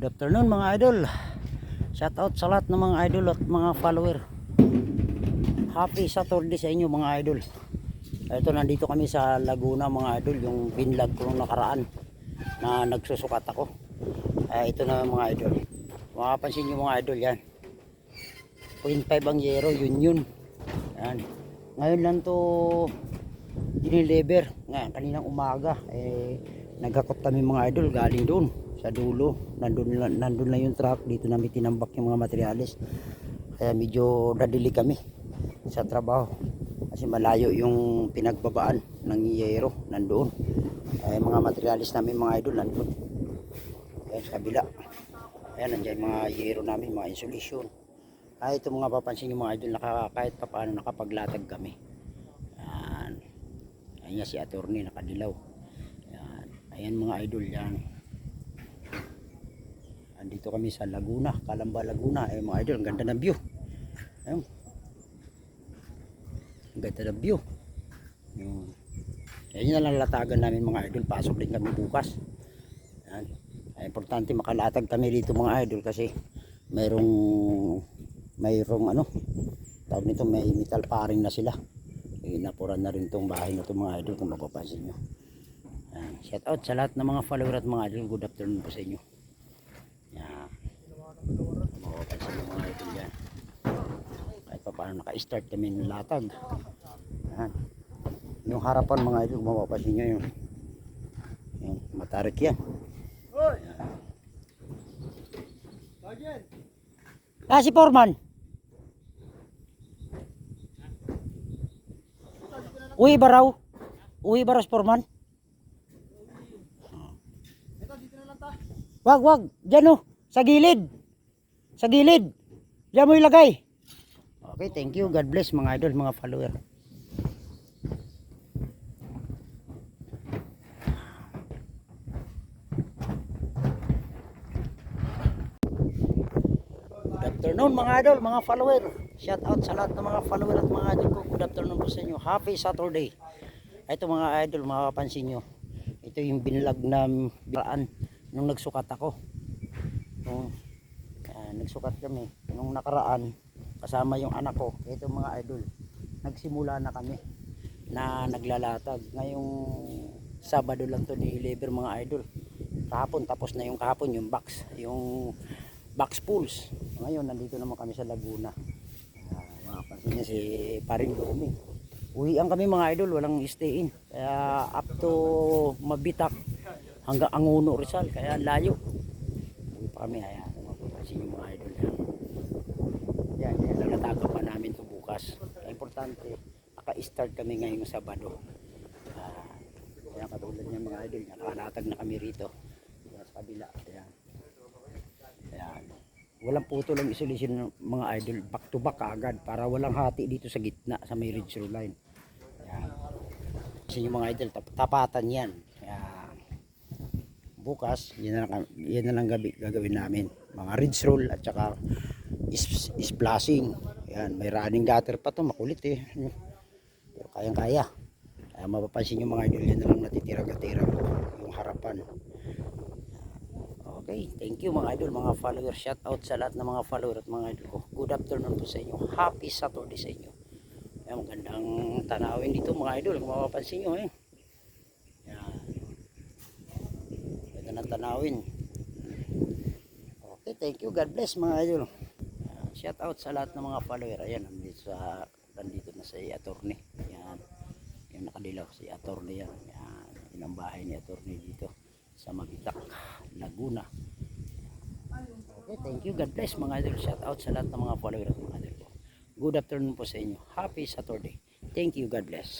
Good afternoon mga idol. Shout out sa lahat ng mga idol at mga follower. Happy Saturday sa inyo mga idol. Ito nandito kami sa Laguna mga idol, yung binlag ko nung nakaraan na nagsusukat ako. Eh, ito na mga idol. Makapansin nyo mga idol yan. 0.5 ang yero, yun yun. Yan. Ngayon lang to diniliver. Nga, kaninang umaga. Eh, nagkakot kami mga idol galing doon sa dulo. Nandun, na- nandun na yung truck. Dito namin tinambak yung mga materialis. Kaya medyo dadili kami sa trabaho. Kasi malayo yung pinagbabaan ng yero. Nandoon. Eh, mga materialis namin mga idol nandun. Ayan sa kabila. Ayan, nandiyan mga yero namin, mga insulation. Ay, ito mga papansin yung mga idol, naka, kahit pa paano nakapaglatag kami. Ayan. Ayan si attorney, nakadilaw. Ayan. Mga idol, yan. Andito kami sa Laguna, Calamba, Laguna. Ayan mga idol, ang ganda ng view. Ayan. Ang ganda ng view. Ayan. Ayan yung nalalatagan namin mga idol. Pasok din kami bukas. Ayan. Ay, importante makalatag kami dito mga idol kasi mayroong mayroong ano tawag nito may metal paring na sila inapuran na rin tong bahay na to mga idol kung mapapansin nyo Ayan. shout out sa lahat ng mga follower at mga idol. Good afternoon po sa inyo. Yan. Mapapansin nyo mga idol yan. Kahit pa paano naka start kami ng latag. Yan. Yung harapan mga idol mapapansin nyo yun. Yan, matarik yan. Ah, si Foreman. Uwi ba raw? Uwi ba raw si Foreman? Wag, wag. Diyan oh. Sa gilid. Sa gilid. Diyan mo ilagay. Okay, thank you. God bless mga idol, mga follower. Good afternoon mga idol, mga follower. Shout out sa lahat ng mga follower at mga idol ko. Good afternoon po sa inyo. Happy Saturday. Ito mga idol, makapansin nyo. Ito yung binlag na biraan nung nagsukat ako. Nung ah, nagsukat kami. Nung nakaraan, kasama yung anak ko. Ito mga idol. Nagsimula na kami na naglalatag. Ngayong Sabado lang to deliver mga idol. Kahapon, tapos na yung kahapon yung box. Yung box pools. Ngayon, nandito naman kami sa Laguna. Uh, makapansin niya si Paring Domi. Uwian kami mga idol, walang stay in. Kaya up to Mabitak hanggang Anguno Rizal. Kaya layo. Kami, ayan. Mapapansin yung mga idol. Yan, yan. Lalatagan pa namin to bukas. Importante, naka-start kami ngayong Sabado. Ah, kaya katulad niya mga idol, nakalatag na kami rito. Kaya sa kabila. Ayan. Ayan. Walang puto lang isolation ng mga idol. Back to back agad para walang hati dito sa gitna sa may ridge line. Ayan. Kasi yung mga idol, tap- tapatan yan. Bukas, yan na, lang, yan na lang gabi, gagawin namin. Mga ridge roll at saka is, splashing. Ayan, may running gutter pa to, makulit eh. Pero kayang-kaya. Kaya mapapansin yung mga idol, yan na lang natitira-gatira yung harapan. Okay, thank you mga idol, mga follower. Shout out sa lahat ng mga follower at mga idol ko. Good afternoon po sa inyo. Happy Saturday sa inyo. Ayan, magandang tanawin dito mga idol. Kung mapapansin nyo eh. Ayan. Ng tanawin. Okay, thank you. God bless mga idol. Ayan, shout out sa lahat ng mga follower. Ayan, nandito sa nandito na si attorney. Ayan. Yung nakadilaw si attorney yan. Ayan. Yun ang bahay ni attorney dito sa Mabitak, Laguna. Okay, thank you. God bless mga idol. Shout out sa lahat ng mga follower mga idol. Good afternoon po sa inyo. Happy Saturday. Thank you. God bless.